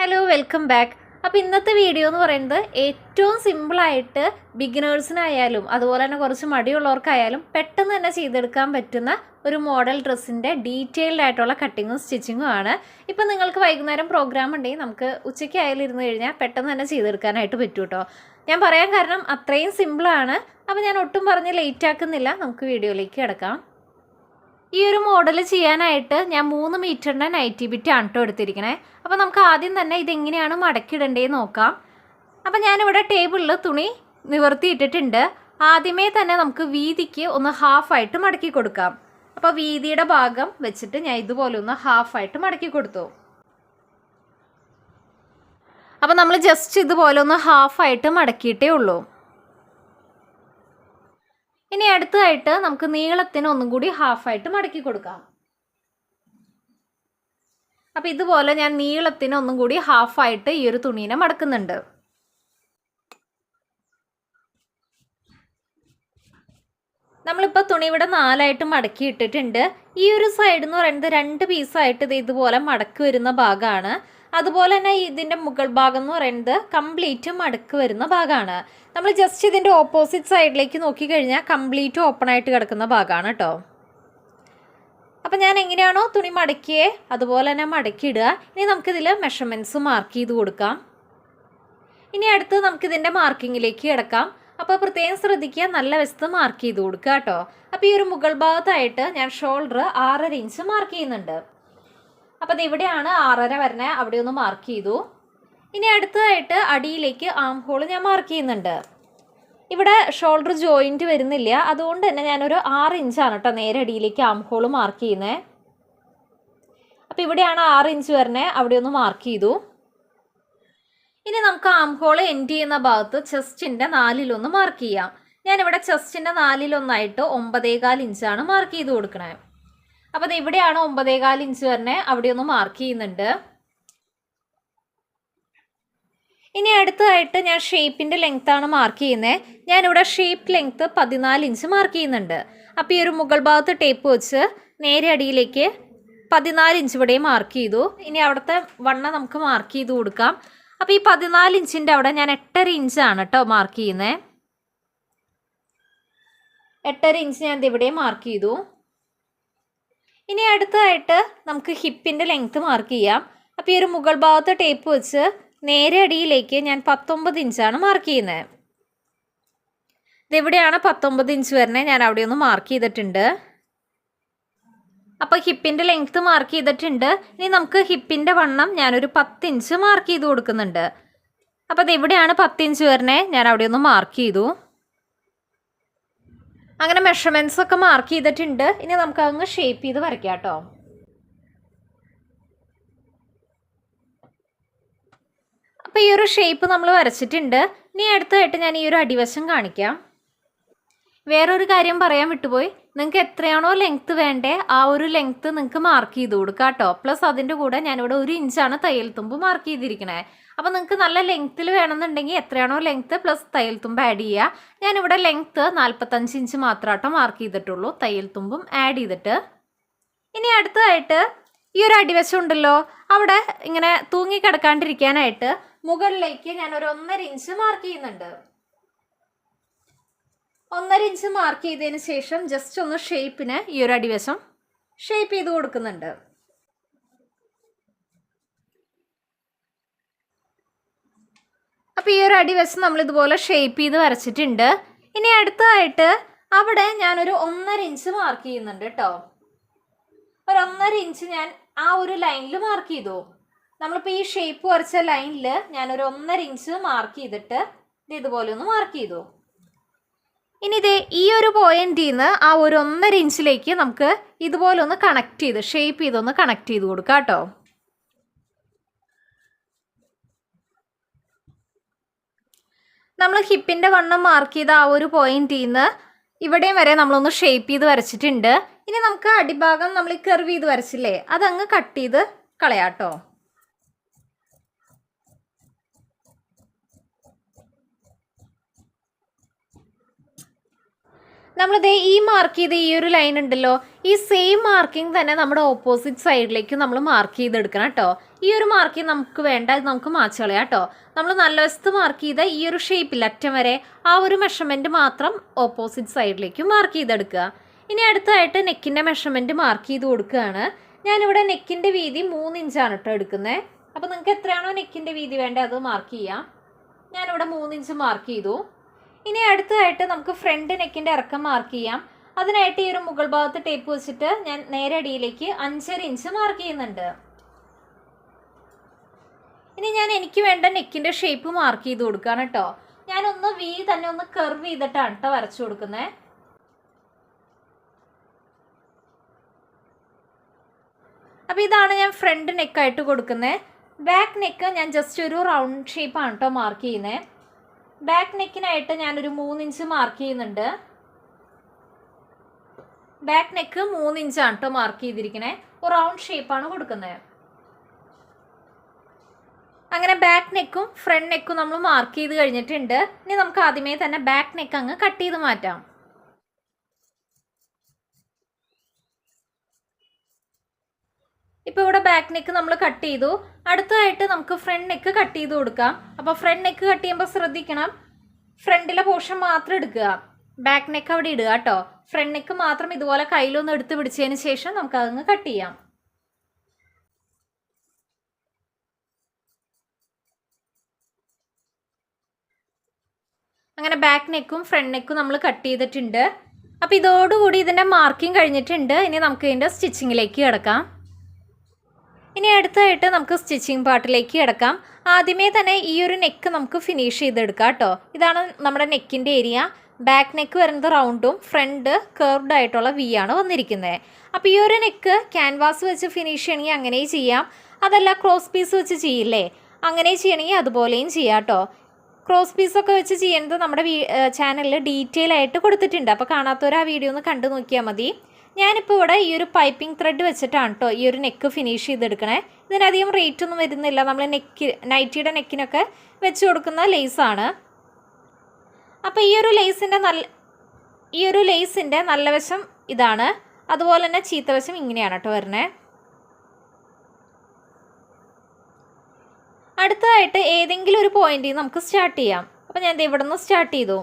Hello welcome back അപ്പോൾ ഇന്നത്തെ video എന്ന് പറയുന്നത് ഏറ്റവും സിമ്പിളായിട്ട് ബിഗിനേഴ്സിനായാലും അതുപോലെ തന്നെ കുറച്ച് മടിയുള്ളവർക്കായാലും പെട്ടെന്ന് തന്നെ ചെയ്തെടുക്കാൻ പറ്റുന്ന ഒരു മോഡൽ ഡ്രസ്സിന്റെ ഡീറ്റെയിൽഡ് ആയിട്ടുള്ള കട്ടിങ്ങും സ്റ്റിച്ചിങ്ങും ആണ്. ഇപ്പം നിങ്ങൾക്ക് വൈകുന്നേരം പ്രോഗ്രാം ഉണ്ടെങ്കിൽ നമുക്ക് ഉച്ചയ്ക്ക് ആയാലും ഇരുന്ന് കഴിഞ്ഞാൽ പെട്ടെന്ന് തന്നെ ചെയ്തെടുക്കാനായിട്ട് പറ്റും കേട്ടോ ഞാൻ പറയാൻ കാരണം അത്രയും സിമ്പിളാണ് അപ്പോൾ ഞാൻ ഒട്ടും പറഞ്ഞ് ലേറ്റ് ആക്കുന്നില്ല. നമുക്ക് വീഡിയോയിലേക്ക് കിടക്കാം. ഈ ഒരു മോഡൽ ചെയ്യാനായിട്ട് ഞാൻ മൂന്ന് മീറ്ററിന്റെ നൈറ്റി ബിറ്റ് ആണ് കേട്ടോ എടുത്തിരിക്കണേ. അപ്പോൾ നമുക്ക് ആദ്യം തന്നെ ഇതെങ്ങനെയാണ് മടക്കിയിടേണ്ടതെന്ന് നോക്കാം. അപ്പോൾ ഞാനിവിടെ ടേബിളിൽ തുണി നിവർത്തിയിട്ടിട്ടുണ്ട്. ആദ്യമേ തന്നെ നമുക്ക് വീതിക്ക് ഒന്ന് ഹാഫായിട്ട് മടക്കി കൊടുക്കാം. അപ്പോൾ വീതിയുടെ ഭാഗം വെച്ചിട്ട് ഞാൻ ഇതുപോലെ ഒന്ന് ഹാഫായിട്ട് മടക്കി കൊടുത്തു. അപ്പോൾ നമ്മൾ ജസ്റ്റ് ഇതുപോലെ ഒന്ന് ഹാഫായിട്ട് മടക്കിയിട്ടേ ഉള്ളൂ. ഇനി അടുത്തതായിട്ട് നമുക്ക് നീളത്തിന് ഒന്നും കൂടി ഹാഫായിട്ട് മടക്കി കൊടുക്കാം. അപ്പം ഇതുപോലെ ഞാൻ നീളത്തിന് ഒന്നും കൂടി ഹാഫായിട്ട് ഈ ഒരു തുണീനെ മടക്കുന്നുണ്ട്. നമ്മളിപ്പോൾ തുണി ഇവിടെ നാലായിട്ട് മടക്കി ഇട്ടിട്ടുണ്ട്. ഈ ഒരു സൈഡ് എന്ന് പറയുന്നത് രണ്ട് പീസായിട്ട് ഇത് ഇതുപോലെ മടക്കി വരുന്ന ഭാഗമാണ് അതുപോലെ തന്നെ ഇതിന്റെ മുകൾ ഭാഗം എന്ന് പറയുന്നത് കംപ്ലീറ്റ് മടക്ക് വരുന്ന ഭാഗമാണ് നമ്മൾ ജസ്റ്റ് ഇതിന്റെ ഓപ്പോസിറ്റ് സൈഡിലേക്ക് നോക്കിക്കഴിഞ്ഞാൽ കംപ്ലീറ്റ് ഓപ്പൺ ആയിട്ട് കിടക്കുന്ന ഭാഗമാണ് കേട്ടോ അപ്പം ഞാൻ എങ്ങനെയാണോ തുണി മടക്കിയേ അതുപോലെ തന്നെ മടക്കിയിടുക. ഇനി നമുക്കിതിൽ മെഷർമെന്റ്സ് മാർക്ക് ചെയ്ത് കൊടുക്കാം. ഇനി അടുത്ത് നമുക്കിതിന്റെ മാർക്കിങ്ങിലേക്ക് കിടക്കാം. അപ്പോൾ പ്രത്യേകം ശ്രദ്ധിക്കുക നല്ല വശത്ത് മാർക്ക് ചെയ്ത് കൊടുക്കുക കേട്ടോ അപ്പോൾ ഈ ഒരു മുകൾ ഭാഗത്തായിട്ട് ഞാൻ ഷോൾഡർ ആറര ഇഞ്ച് മാർക്ക് ചെയ്യുന്നുണ്ട്. അപ്പോൾ അത് ഇവിടെയാണ് ആറര വരണേ. അവിടെ ഒന്ന് മാർക്ക് ചെയ്തു. ഇനി അടുത്തതായിട്ട് അടിയിലേക്ക് ആം ഹോൾ ഞാൻ മാർക്ക് ചെയ്യുന്നുണ്ട്. ഇവിടെ ഷോൾഡർ ജോയിന്റ് വരുന്നില്ല. അതുകൊണ്ട് തന്നെ ഞാനൊരു ആറ് ഇഞ്ചാണ് കേട്ടോ നേരെ അടിയിലേക്ക് ആം ഹോൾ മാർക്ക് ചെയ്യുന്നത് അപ്പോൾ ഇവിടെയാണ് ആറ് ഇഞ്ച് വരണേ. അവിടെ ഒന്ന് മാർക്ക് ചെയ്തു. ഇനി നമുക്ക് ആം ഹോൾ എൻഡ് ചെയ്യുന്ന ഭാഗത്ത് ചെസ്റ്റിന്റെ നാലിലൊന്ന് മാർക്ക് ചെയ്യാം. ഞാനിവിടെ ചെസ്റ്റിന്റെ നാലിലൊന്നായിട്ട് ഒമ്പതേകാൽ ഇഞ്ചാണ് മാർക്ക് ചെയ്ത് കൊടുക്കണേ. അപ്പോൾ അത് ഇവിടെയാണ് ഒമ്പതേകാൽ ഇഞ്ച് വരണേ? അവിടെ ഒന്ന് മാർക്ക് ചെയ്യുന്നുണ്ട്. ഇനി അടുത്തതായിട്ട് ഞാൻ ഷേപ്പിന്റെ ആണ് മാർക്ക് ചെയ്യുന്നത് ഞാനിവിടെ ഷേപ്പ് ലെങ്ത്ത് പതിനാല് ഇഞ്ച് മാർക്ക് ചെയ്യുന്നുണ്ട്. അപ്പോൾ ഈ ഒരു മുകൾ ഭാഗത്ത് ടേപ്പ് വെച്ച് നേരെ അടിയിലേക്ക് പതിനാല് ഇഞ്ച് ഇവിടെ മാർക്ക് ചെയ്തു. ഇനി അവിടുത്തെ വണ്ണ നമുക്ക് മാർക്ക് ചെയ്ത് കൊടുക്കാം. അപ്പോൾ ഈ പതിനാല് ഇഞ്ചിന്റെ അവിടെ ഞാൻ എട്ടര ഇഞ്ചാണ് കേട്ടോ മാർക്ക് ചെയ്യുന്നത് എട്ടര ഇഞ്ച് ഞാൻ ഇവിടെ മാർക്ക് ചെയ്തു. ഇനി അടുത്തതായിട്ട് നമുക്ക് ഹിപ്പിന്റെ ലെങ്ത്ത് മാർക്ക് ചെയ്യാം. അപ്പോൾ ഈ ഒരു മുകൾ ഭാഗത്ത് ടേപ്പ് വെച്ച് നേരെ അടിയിലേക്ക് ഞാൻ പത്തൊമ്പത് ഇഞ്ചാണ് മാർക്ക് ചെയ്യുന്നത് ഇതെവിടെയാണ് പത്തൊമ്പത് ഇഞ്ച് വരണേ ഞാൻ അവിടെ ഒന്ന് മാർക്ക് ചെയ്തിട്ടുണ്ട്. അപ്പോൾ ഹിപ്പിന്റെ ലെങ്ത്ത് മാർക്ക് ചെയ്തിട്ടുണ്ട്. ഇനി നമുക്ക് ഹിപ്പിന്റെ വണ്ണം ഞാനൊരു പത്ത് ഇഞ്ച് മാർക്ക് ചെയ്ത് കൊടുക്കുന്നുണ്ട്. അപ്പോൾ അതെവിടെയാണ് പത്ത് ഇഞ്ച് വരണേ ഞാൻ അവിടെ ഒന്ന് മാർക്ക് ചെയ്തു. അങ്ങനെ മെഷർമെന്റ്സ് ഒക്കെ മാർക്ക് ചെയ്തിട്ടുണ്ട്. ഇനി നമുക്ക് അങ്ങ് ഷേപ്പ് ചെയ്ത് വരയ്ക്കാം കേട്ടോ. അപ്പോൾ ഈ ഒരു ഷേപ്പ് നമ്മൾ വരച്ചിട്ടുണ്ട്. ഇനി അടുത്തതായിട്ട് ഞാൻ ഈ ഒരു അടിവശം കാണിക്കാം. വേറൊരു കാര്യം പറയാൻ വിട്ടുപോയി. നിങ്ങൾക്ക് എത്രയാണോ ലെങ്ത്ത് വേണ്ടേ ആ ഒരു ലെങ്ത്ത് നിങ്ങൾക്ക് മാർക്ക് ചെയ്ത് കൊടുക്കുക കേട്ടോ പ്ലസ് അതിന്റെ കൂടെ ഞാനിവിടെ ഒരു ഇഞ്ചാണ് തയ്യൽ തുമ്പ് മാർക്ക് ചെയ്തിരിക്കണേ. അപ്പോൾ നിങ്ങൾക്ക് നല്ല ലെങ്ത്തിൽ വേണമെന്നുണ്ടെങ്കിൽ എത്രയാണോ ലെങ്ത്ത് പ്ലസ് തയ്യൽ തുമ്പ് ആഡ് ചെയ്യുക ഞാനിവിടെ ലെങ്ത്ത് നാൽപ്പത്തഞ്ച് ഇഞ്ച് മാത്രമാട്ടോ മാർക്ക് ചെയ്തിട്ടുള്ളൂ. തയ്യൽ തുമ്പും ആഡ് ചെയ്തിട്ട്. ഇനി അടുത്തതായിട്ട് ഈ ഒരു അടിവശം ഉണ്ടല്ലോ. അവിടെ ഇങ്ങനെ തൂങ്ങിക്കിടക്കാണ്ടിരിക്കാനായിട്ട് മുകളിലേക്ക് ഞാനൊരു ഒന്നര ഇഞ്ച് മാർക്ക് ചെയ്യുന്നുണ്ട്. ഒന്നര ഇഞ്ച് മാർക്ക് ചെയ്തതിന് ശേഷം ജസ്റ്റ് ഒന്ന് ഷേപ്പിന് ഈ ഒരു അടിവശം ഷേപ്പ് ചെയ്ത് കൊടുക്കുന്നുണ്ട്. അപ്പോൾ ഈ ഒരു അടിവശം നമ്മൾ ഇതുപോലെ ഷേപ്പ് ചെയ്ത് വരച്ചിട്ടുണ്ട്. ഇനി അടുത്തതായിട്ട് അവിടെ ഞാനൊരു ഒന്നര ഇഞ്ച് മാർക്ക് ചെയ്യുന്നുണ്ട് കേട്ടോ ഒരു ഒന്നര ഇഞ്ച് ഞാൻ ആ ഒരു ലൈനിൽ മാർക്ക് ചെയ്തു. നമ്മളിപ്പോൾ ഈ ഷേപ്പ് വരച്ച ലൈനിൽ ഞാനൊരു ഒന്നര ഇഞ്ച് മാർക്ക് ചെയ്തിട്ട് ഇത് ഇതുപോലെ ഒന്ന് മാർക്ക് ചെയ്തു. ഇനി ഇതേ ഈ ഒരു പോയിന്റിൽ നിന്ന് ആ ഒരു ഒന്നര ഇഞ്ചിലേക്ക് നമുക്ക് ഇതുപോലെ ഒന്ന് കണക്ട് ചെയ്ത് ഷേപ്പ് ചെയ്തൊന്ന് കണക്ട് ചെയ്ത് കൊടുക്കാം കേട്ടോ. നമ്മൾ ഹിപ്പിന്റെ വണ്ണം മാർക്ക് ചെയ്ത ആ ഒരു പോയിന്റിൽ നിന്ന് ഇവിടെയും വരെ നമ്മളൊന്ന് ഷേപ്പ് ചെയ്ത് വരച്ചിട്ടുണ്ട്. ഇനി നമുക്ക് അടിഭാഗം നമ്മൾ കർവ് ചെയ്ത് വരച്ചില്ലേ അതങ്ങ് കട്ട് ചെയ്ത് കളയാട്ടോ നമ്മളിതേ ഈ മാർക്ക് ചെയ്ത ഈ ഒരു ലൈൻ ഉണ്ടല്ലോ ഈ സെയിം മാർക്കിംഗ് തന്നെ നമ്മുടെ ഓപ്പോസിറ്റ് സൈഡിലേക്ക് നമ്മൾ മാർക്ക് ചെയ്തെടുക്കണം കേട്ടോ. ഈ ഒരു മാർക്കിംഗ് നമുക്ക് വേണ്ട നമുക്ക് മാച്ച് കളയാം കേട്ടോ. നമ്മൾ നല്ല വശത്ത് മാർക്ക് ചെയ്ത ഈ ഒരു ഷേപ്പിൽ അറ്റം വരെ ആ ഒരു മെഷർമെന്റ് മാത്രം ഓപ്പോസിറ്റ് സൈഡിലേക്ക് മാർക്ക് ചെയ്തെടുക്കുക. ഇനി അടുത്തായിട്ട് നെക്കിന്റെ മെഷർമെന്റ് മാർക്ക് ചെയ്ത് കൊടുക്കുകയാണ്. ഞാനിവിടെ നെക്കിന്റെ വീതി മൂന്ന് ഇഞ്ചാണ് കേട്ടോ എടുക്കുന്നത് അപ്പോൾ നിങ്ങൾക്ക് എത്രയാണോ നെക്കിന്റെ വീതി വേണ്ടത് അത് മാർക്ക് ചെയ്യാം. ഞാനിവിടെ മൂന്ന് ഇഞ്ച് മാർക്ക് ചെയ്തു. ഇനി അടുത്തതായിട്ട് നമുക്ക് ഫ്രണ്ട് നെക്കിന്റെ ഇറക്കം മാർക്ക് ചെയ്യാം. അതിനായിട്ട് ഈ ഒരു മുകൾ ഭാഗത്ത് ടേപ്പ് വെച്ചിട്ട് ഞാൻ നേരെ അടിയിലേക്ക് അഞ്ചര ഇഞ്ച് മാർക്ക് ചെയ്യുന്നുണ്ട്. ഇനി ഞാൻ എനിക്ക് വേണ്ട നെക്കിന്റെ ഷേപ്പ് മാർക്ക് ചെയ്ത് കൊടുക്കുകയാണ് കേട്ടോ ഞാനൊന്ന് വി തന്നെ ഒന്ന് കർവ് ചെയ്തിട്ടാണ് കേട്ടോ വരച്ചു കൊടുക്കുന്നത് അപ്പോൾ ഇതാണ് ഞാൻ ഫ്രണ്ട് നെക്കായിട്ട് കൊടുക്കുന്നത് ബാക്ക് നെക്ക് ഞാൻ ജസ്റ്റ് ഒരു റൗണ്ട് ഷേപ്പാണ് കേട്ടോ മാർക്ക് ചെയ്യുന്നത് ബാക്ക് നെക്കിനായിട്ട് ഞാനൊരു മൂന്നിഞ്ച് മാർക്ക് ചെയ്യുന്നുണ്ട്. ബാക്ക് നെക്ക് മൂന്നിഞ്ചാണ് കേട്ടോ മാർക്ക് ചെയ്തിരിക്കണേ. റൗണ്ട് ഷേപ്പാണ് കൊടുക്കുന്നത് അങ്ങനെ ബാക്ക് നെക്കും ഫ്രണ്ട് നെക്കും നമ്മൾ മാർക്ക് ചെയ്ത് കഴിഞ്ഞിട്ടുണ്ട്. ഇനി നമുക്ക് ആദ്യമേ തന്നെ ബാക്ക് നെക്ക് അങ്ങ് കട്ട് ചെയ്ത് മാറ്റാം. ഇപ്പോൾ ഇവിടെ ബാക്ക് നെക്ക് നമ്മൾ കട്ട് ചെയ്തു. അടുത്തതായിട്ട് നമുക്ക് ഫ്രണ്ട് നെക്ക് കട്ട് ചെയ്ത് കൊടുക്കാം. അപ്പോൾ ഫ്രണ്ട് നെക്ക് കട്ട് ചെയ്യുമ്പോൾ ശ്രദ്ധിക്കണം. ഫ്രണ്ടിലെ പോർഷൻ മാത്രം എടുക്കുക. ബാക്ക് നെക്ക് അവിടെ ഇടുക കേട്ടോ. ഫ്രണ്ട് നെക്ക് മാത്രം ഇതുപോലെ കയ്യിലൊന്ന് എടുത്ത് പിടിച്ചതിന് ശേഷം നമുക്ക് അതങ്ങ് കട്ട് ചെയ്യാം. അങ്ങനെ ബാക്ക് നെക്കും ഫ്രണ്ട് നെക്കും നമ്മൾ കട്ട് ചെയ്തിട്ടുണ്ട്. അപ്പോൾ ഇതോടുകൂടി ഇതിന്റെ മാർക്കിംഗ് കഴിഞ്ഞിട്ടുണ്ട്. ഇനി നമുക്ക് ഇതിന്റെ സ്റ്റിച്ചിങ്ങിലേക്ക് കിടക്കാം. ഇനി അടുത്തായിട്ട് നമുക്ക് സ്റ്റിച്ചിങ് പാർട്ടിലേക്ക് കിടക്കാം. ആദ്യമേ തന്നെ ഈ ഒരു നെക്ക് നമുക്ക് ഫിനിഷ് ചെയ്തെടുക്കാം കേട്ടോ. ഇതാണ് നമ്മുടെ നെക്കിന്റെ ഏരിയ ബാക്ക് നെക്ക് വരുന്നത് റൗണ്ടും ഫ്രണ്ട് കർവ്ഡ് ആയിട്ടുള്ള വി ആണ് വന്നിരിക്കുന്നത്. അപ്പോൾ ഈ ഒരു നെക്ക് ക്യാൻവാസ് വെച്ച് ഫിനിഷ് ചെയ്യണമെങ്കിൽ അങ്ങനെയും ചെയ്യാം. അതല്ല ക്രോസ് പീസ് വെച്ച് ചെയ്യില്ലേ? അങ്ങനെ ചെയ്യണമെങ്കിൽ അതുപോലെയും ചെയ്യാം കേട്ടോ. ക്രോസ് പീസൊക്കെ വെച്ച് ചെയ്യുന്നത് നമ്മുടെ ചാനലിൽ ഡീറ്റെയിൽ ആയിട്ട് കൊടുത്തിട്ടുണ്ട്. അപ്പോൾ കാണാത്തവർ ആ വീഡിയോ ഒന്ന് കണ്ടു നോക്കിയാൽ മതി. ഞാനിപ്പോൾ ഇവിടെ ഈ ഒരു പൈപ്പിംഗ് ത്രെഡ് വെച്ചിട്ടാണ് കേട്ടോ ഈ ഒരു നെക്ക് ഫിനിഷ് ചെയ്തെടുക്കണേ. ഇതിനധികം റേറ്റ് ഒന്നും വരുന്നില്ല. നമ്മൾ നെക്ക് നൈറ്റിയുടെ നെക്കിനൊക്കെ വെച്ച് കൊടുക്കുന്ന ലേസാണ് അപ്പോൾ ഈ ഒരു ലേസിന്റെ നല്ല ഈ ഒരു ലേസിന്റെ നല്ല വശം ഇതാണ്. അതുപോലെ തന്നെ ചീത്ത വശം ഇങ്ങനെയാണ് കേട്ടോ വരണേ. അടുത്തതായിട്ട് ഏതെങ്കിലും ഒരു പോയിന്റിൽ നമുക്ക് സ്റ്റാർട്ട് ചെയ്യാം. അപ്പോൾ ഞാൻ ഇവിടെ നിന്ന് സ്റ്റാർട്ട് ചെയ്തു.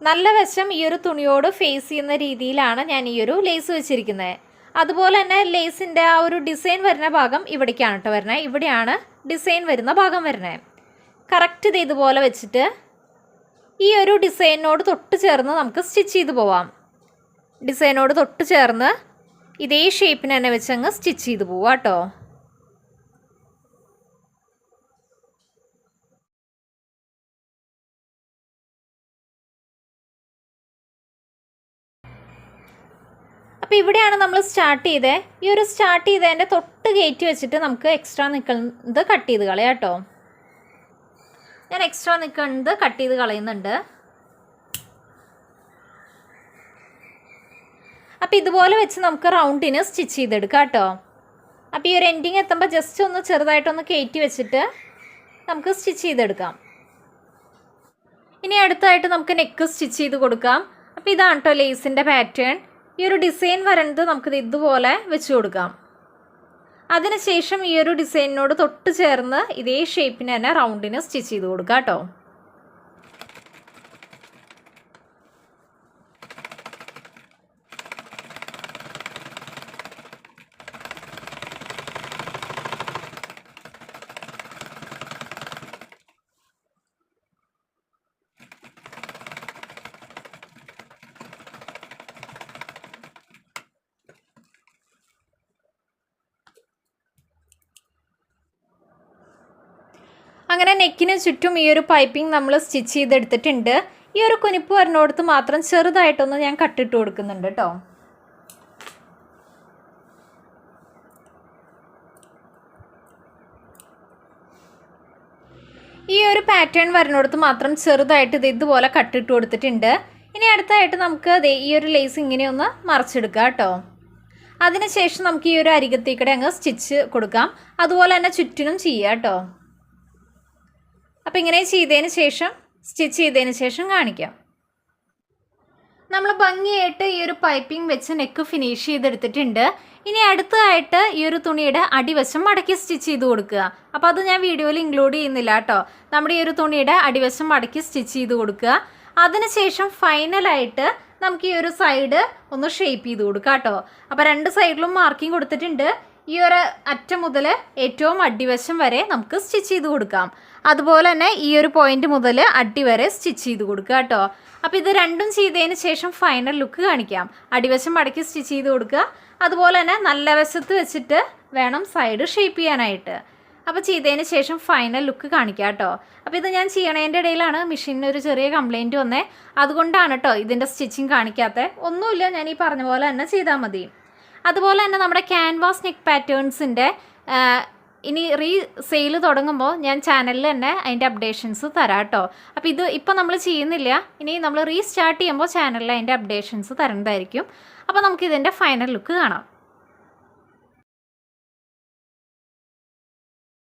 നല്ല വശം ഈ ഒരു തുണിയോട് ഫേസ് ചെയ്യുന്ന രീതിയിലാണ് ഞാൻ ഈ ഒരു ലേസ് വെച്ചിരിക്കുന്നത്. അതുപോലെ തന്നെ ലേസിന്റെ ആ ഒരു ഡിസൈൻ വരുന്ന ഭാഗം ഇവിടേക്കാണ് കേട്ടോ വരുന്നത്. ഇവിടെയാണ് ഡിസൈൻ വരുന്ന ഭാഗം വരുന്നത്. കറക്റ്റ് ഇത് ഇതുപോലെ വെച്ചിട്ട് ഈ ഒരു ഡിസൈനോട് തൊട്ട് ചേർന്ന് നമുക്ക് സ്റ്റിച്ച് ചെയ്ത് പോവാം. ഡിസൈനോട് തൊട്ട് ചേർന്ന് ഇതേ ഷേപ്പിന് തന്നെ വെച്ചങ്ങ് സ്റ്റിച്ച് ചെയ്ത് പോവാം കേട്ടോ അപ്പോൾ ഇവിടെയാണ് നമ്മൾ സ്റ്റാർട്ട് ചെയ്തത് ഈ ഒരു സ്റ്റാർട്ട് ചെയ്തതിന്റെ തൊട്ട് കയറ്റി വെച്ചിട്ട് നമുക്ക് എക്സ്ട്രാ നിൽക്കുന്നത് കട്ട് ചെയ്ത് കളയാം കേട്ടോ. ഞാൻ എക്സ്ട്രാ നിൽക്കുന്നത് കട്ട് ചെയ്ത് കളയുന്നുണ്ട്. അപ്പോൾ ഇതുപോലെ വെച്ച് നമുക്ക് റൗണ്ടിന് സ്റ്റിച്ച് ചെയ്തെടുക്കാം കേട്ടോ. അപ്പോൾ ഈ ഒരു എൻഡിങ് എത്തുമ്പോൾ ജസ്റ്റ് ഒന്ന് ചെറുതായിട്ടൊന്ന് കയറ്റി വെച്ചിട്ട് നമുക്ക് സ്റ്റിച്ച് ചെയ്തെടുക്കാം. ഇനി അടുത്തായിട്ട് നമുക്ക് നെക്ക് സ്റ്റിച്ച് ചെയ്ത് കൊടുക്കാം. അപ്പോൾ ഇതാണ് കേട്ടോ ലേസിന്റെ പാറ്റേൺ ഈ ഒരു ഡിസൈൻ വരണത് നമുക്കിത് ഇതുപോലെ വെച്ച് കൊടുക്കാം. അതിനുശേഷം ഈ ഒരു ഡിസൈനിനോട് തൊട്ട് ചേർന്ന് ഇതേ ഷേപ്പിന് തന്നെ റൗണ്ടിന് സ്റ്റിച്ച് ചെയ്ത് കൊടുക്കാം കേട്ടോ. അങ്ങനെ നെക്കിന് ചുറ്റും ഈ ഒരു പൈപ്പിംഗ് നമ്മൾ സ്റ്റിച്ച് ചെയ്തെടുത്തിട്ടുണ്ട്. ഈ ഒരു കുനിപ്പ് വരുന്നിടത്ത് മാത്രം ചെറുതായിട്ടൊന്ന് ഞാൻ കട്ടിട്ട് കൊടുക്കുന്നുണ്ട് കേട്ടോ ഈ ഒരു പാറ്റേൺ വരുന്നിടത്ത് മാത്രം ചെറുതായിട്ട് ഇത് ഇതുപോലെ കട്ടിട്ട് കൊടുത്തിട്ടുണ്ട്. ഇനി അടുത്തായിട്ട് നമുക്ക് ഈ ഒരു ലേസ് ഇങ്ങനെ ഒന്ന് മറിച്ചെടുക്കാം കേട്ടോ അതിനുശേഷം നമുക്ക് ഈ ഒരു അരികത്തേക്കിടെ അങ്ങ് സ്റ്റിച്ച് കൊടുക്കാം. അതുപോലെ തന്നെ ചുറ്റിനും ചെയ്യാം കേട്ടോ അപ്പോൾ ഇങ്ങനെ ചെയ്തതിന് ശേഷം സ്റ്റിച്ച് ചെയ്തതിന് ശേഷം കാണിക്കാം. നമ്മൾ ഭംഗിയായിട്ട് ഈ ഒരു പൈപ്പിംഗ് വെച്ച് നെക്ക് ഫിനിഷ് ചെയ്തെടുത്തിട്ടുണ്ട്. ഇനി അടുത്തതായിട്ട് ഈ ഒരു തുണിയുടെ അടിവശം മടക്കി സ്റ്റിച്ച് ചെയ്ത് കൊടുക്കുക. അപ്പോൾ അത് ഞാൻ വീഡിയോയിൽ ഇൻക്ലൂഡ് ചെയ്യുന്നില്ല കേട്ടോ. നമ്മുടെ ഈ ഒരു തുണിയുടെ അടിവശം മടക്കി സ്റ്റിച്ച് ചെയ്ത് കൊടുക്കുക. അതിനുശേഷം ഫൈനലായിട്ട് നമുക്ക് ഈ ഒരു സൈഡ് ഒന്ന് ഷേപ്പ് ചെയ്ത് കൊടുക്കാം കേട്ടോ. അപ്പോൾ രണ്ട് സൈഡിലും മാർക്കിംഗ് കൊടുത്തിട്ടുണ്ട്. ഈ ഒരു അറ്റം മുതൽ ഏറ്റവും അടിവശം വരെ നമുക്ക് സ്റ്റിച്ച് ചെയ്ത് കൊടുക്കാം. അതുപോലെ തന്നെ ഈ ഒരു പോയിന്റ് മുതൽ അടി വരെ സ്റ്റിച്ച് ചെയ്ത് കൊടുക്കുക കേട്ടോ. അപ്പോൾ ഇത് രണ്ടും ചെയ്തതിന് ശേഷം ഫൈനൽ ലുക്ക് കാണിക്കാം. അടിവശം മടക്കി സ്റ്റിച്ച് ചെയ്ത് കൊടുക്കുക. അതുപോലെ തന്നെ നല്ല വശത്ത് വെച്ചിട്ട് വേണം സൈഡ് ഷേപ്പ് ചെയ്യാനായിട്ട്. അപ്പോൾ ചെയ്തതിന് ശേഷം ഫൈനൽ ലുക്ക് കാണിക്കാം കേട്ടോ. അപ്പോൾ ഇത് ഞാൻ ചെയ്യണതിന്റെ ഇടയിലാണ് മെഷീനിന് ഒരു ചെറിയ കംപ്ലൈന്റ് വന്നേ. അതുകൊണ്ടാണ് കേട്ടോ ഇതിന്റെ സ്റ്റിച്ചിങ് കാണിക്കാത്തത് ഒന്നുമില്ല ഞാൻ ഈ പറഞ്ഞ പോലെ തന്നെ ചെയ്താൽ മതി. അതുപോലെ തന്നെ നമ്മുടെ ക്യാൻവാസ് നെക്ക് പാറ്റേൺസിന്റെ ഇനി റീ സെയിൽ തുടങ്ങുമ്പോൾ ഞാൻ ചാനലിൽ തന്നെ അതിന്റെ അപ്ഡേഷൻസ് തരാം കേട്ടോ. അപ്പോൾ ഇത് ഇപ്പോൾ നമ്മൾ ചെയ്യുന്നില്ല. ഇനി നമ്മൾ റീസ്റ്റാർട്ട് ചെയ്യുമ്പോൾ ചാനലിൽ അതിന്റെ അപ്ഡേഷൻസ് തരേണ്ടതായിരിക്കും അപ്പോൾ നമുക്കിതിന്റെ ഫൈനൽ ലുക്ക് കാണാം.